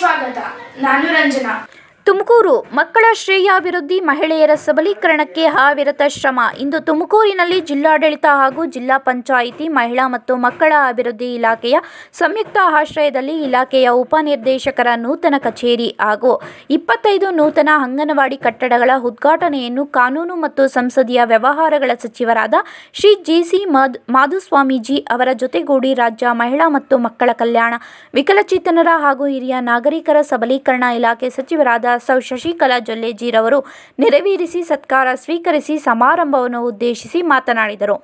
ಸ್ವಾಗತ ನಾನು ರಂಜನಾ ಶ್ರೇಯ ಅಭಿವೃದ್ಧಿ ಮಹಿಳೆಯರ ಸಬಲೀಕರಣಕ್ಕೆ ಹಾವಿರತ ಶ್ರಮ. ಇಂದು ತುಮಕೂರಿನಲ್ಲಿ ಜಿಲ್ಲಾಡಳಿತ ಹಾಗೂ ಜಿಲ್ಲಾ ಪಂಚಾಯಿತಿ ಮಹಿಳಾ ಮತ್ತು ಮಕ್ಕಳ ಅಭಿವೃದ್ಧಿ ಇಲಾಖೆಯ ಸಂಯುಕ್ತ ಆಶ್ರಯದಲ್ಲಿ ಇಲಾಖೆಯ ಉಪನಿರ್ದೇಶಕರ ನೂತನ ಕಚೇರಿ ಹಾಗೂ ಇಪ್ಪತ್ತೈದು ನೂತನ ಅಂಗನವಾಡಿ ಕಟ್ಟಡಗಳ ಉದ್ಘಾಟನೆಯನ್ನು ಕಾನೂನು ಮತ್ತು ಸಂಸದೀಯ ವ್ಯವಹಾರಗಳ ಸಚಿವರಾದ ಶ್ರೀ ಜೆಸಿ ಮಾದ್ ಮಾಧುಸ್ವಾಮೀಜಿ ಅವರ ಜೊತೆಗೂಡಿ ರಾಜ್ಯ ಮಹಿಳಾ ಮತ್ತು ಮಕ್ಕಳ ಕಲ್ಯಾಣ, ವಿಕಲಚೇತನರ ಹಾಗೂ ಹಿರಿಯ ನಾಗರಿಕರ ಸಬಲೀಕರಣ ಇಲಾಖೆ ಸಚಿವರಾದ ಸೌ ಶಶಿಕಲಾ ಜೊಲ್ಲೆಜಿರವರು ನೆರವೇರಿಸಿ ಸತ್ಕಾರ ಸ್ವೀಕರಿಸಿ ಸಮಾರಂಭವನ್ನು ಉದ್ದೇಶಿಸಿ ಮಾತನಾಡಿದರು.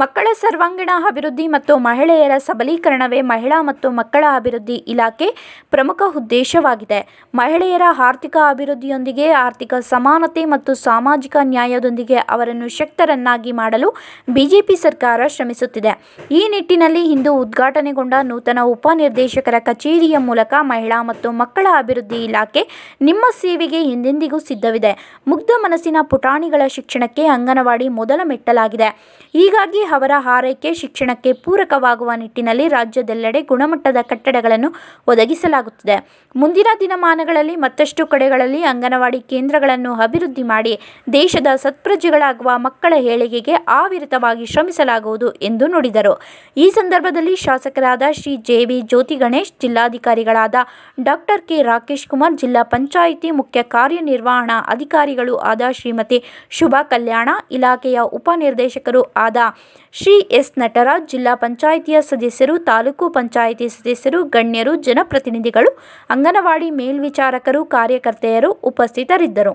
ಮಕ್ಕಳ ಸರ್ವಾಂಗೀಣ ಅಭಿವೃದ್ಧಿ ಮತ್ತು ಮಹಿಳೆಯರ ಸಬಲೀಕರಣವೇ ಮಹಿಳಾ ಮತ್ತು ಮಕ್ಕಳ ಅಭಿವೃದ್ಧಿ ಇಲಾಖೆ ಪ್ರಮುಖ ಉದ್ದೇಶವಾಗಿದೆ. ಮಹಿಳೆಯರ ಆರ್ಥಿಕ ಅಭಿವೃದ್ಧಿಯೊಂದಿಗೆ ಆರ್ಥಿಕ ಸಮಾನತೆ ಮತ್ತು ಸಾಮಾಜಿಕ ನ್ಯಾಯದೊಂದಿಗೆ ಅವರನ್ನು ಶಕ್ತರನ್ನಾಗಿ ಮಾಡಲು ಬಿಜೆಪಿ ಸರ್ಕಾರ ಶ್ರಮಿಸುತ್ತಿದೆ. ಈ ನಿಟ್ಟಿನಲ್ಲಿ ಇಂದು ಉದ್ಘಾಟನೆಗೊಂಡ ನೂತನ ಉಪನಿರ್ದೇಶಕರ ಕಚೇರಿಯ ಮೂಲಕ ಮಹಿಳಾ ಮತ್ತು ಮಕ್ಕಳ ಅಭಿವೃದ್ಧಿ ಇಲಾಖೆ ನಿಮ್ಮ ಸೇವೆಗೆ ಎಂದೆಂದಿಗೂ ಸಿದ್ಧವಿದೆ. ಮುಗ್ಧ ಮನಸ್ಸಿನ ಪುಟಾಣಿಗಳ ಶಿಕ್ಷಣಕ್ಕೆ ಅಂಗನವಾಡಿ ಮೊದಲ ಮೆಟ್ಟಲಾಗಿದೆ. ಹೀಗಾಗಿ ಅವರ ಹಾರೈಕೆ ಶಿಕ್ಷಣಕ್ಕೆ ಪೂರಕವಾಗುವ ನಿಟ್ಟಿನಲ್ಲಿ ರಾಜ್ಯದೆಲ್ಲೆಡೆ ಗುಣಮಟ್ಟದ ಕಟ್ಟಡಗಳನ್ನು ಒದಗಿಸಲಾಗುತ್ತಿದೆ. ಮುಂದಿನ ದಿನಮಾನಗಳಲ್ಲಿ ಮತ್ತಷ್ಟು ಕಡೆಗಳಲ್ಲಿ ಅಂಗನವಾಡಿ ಕೇಂದ್ರಗಳನ್ನು ಅಭಿವೃದ್ಧಿ ಮಾಡಿ ದೇಶದ ಸತ್ಪ್ರಜೆಗಳಾಗುವ ಮಕ್ಕಳ ಏಳಿಗೆಗೆ ಆವಿರತವಾಗಿ ಶ್ರಮಿಸಲಾಗುವುದು ಎಂದು ನುಡಿದರು. ಈ ಸಂದರ್ಭದಲ್ಲಿ ಶಾಸಕರಾದ ಶ್ರೀ ಜೆ ವಿ ಜ್ಯೋತಿ ಗಣೇಶ್, ಜಿಲ್ಲಾಧಿಕಾರಿಗಳಾದ ಡಾಕ್ಟರ್ ಕೆ ರಾಕೇಶ್ ಕುಮಾರ್, ಜಿಲ್ಲಾ ಪಂಚಾಯಿತಿ ಮುಖ್ಯ ಕಾರ್ಯನಿರ್ವಹಣಾ ಅಧಿಕಾರಿಗಳು ಆದ ಶ್ರೀಮತಿ ಶುಭಾ ಕಲ್ಯಾಣ, ಇಲಾಖೆಯ ಉಪನಿರ್ದೇಶಕರು ಆದ ಶ್ರೀ ಎಸ್ ನಟರಾಜ್, ಜಿಲ್ಲಾ ಪಂಚಾಯಿತಿಯ ಸದಸ್ಯರು, ತಾಲೂಕು ಪಂಚಾಯಿತಿ ಸದಸ್ಯರು, ಗಣ್ಯರು, ಜನಪ್ರತಿನಿಧಿಗಳು, ಅಂಗನವಾಡಿ ಮೇಲ್ವಿಚಾರಕರು, ಕಾರ್ಯಕರ್ತೆಯರು ಉಪಸ್ಥಿತರಿದ್ದರು.